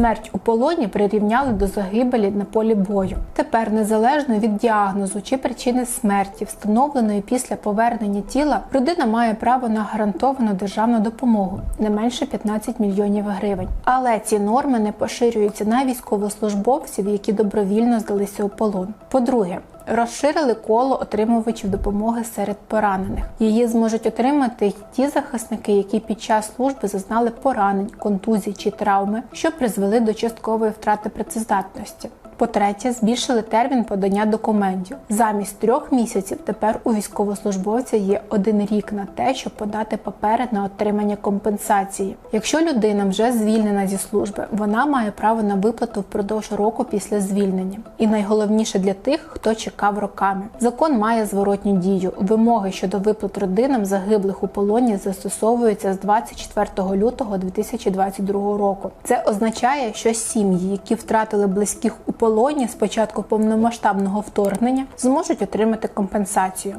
Смерть у полоні прирівняли до загибелі на полі бою. Тепер, незалежно від діагнозу чи причини смерті, встановленої після повернення тіла, родина має право на гарантовану державну допомогу не менше 15 мільйонів гривень. Але ці норми не поширюються на військовослужбовців, які добровільно здалися у полон. По-друге, Розширили коло отримувачів допомоги серед поранених. Її зможуть отримати й ті захисники, які під час служби зазнали поранень, контузій чи травми, що призвели до часткової втрати працездатності. По-третє, збільшили термін подання документів. Замість трьох місяців тепер у військовослужбовця є один рік на те, щоб подати папери на отримання компенсації. Якщо людина вже звільнена зі служби, вона має право на виплату впродовж року після звільнення. І найголовніше для тих, хто чекав роками. Закон має зворотню дію. Вимоги щодо виплат родинам загиблих у полоні застосовуються з 24 лютого 2022 року. Це означає, що сім'ї, які втратили близьких у полоні з початку повномасштабного вторгнення, зможуть отримати компенсацію.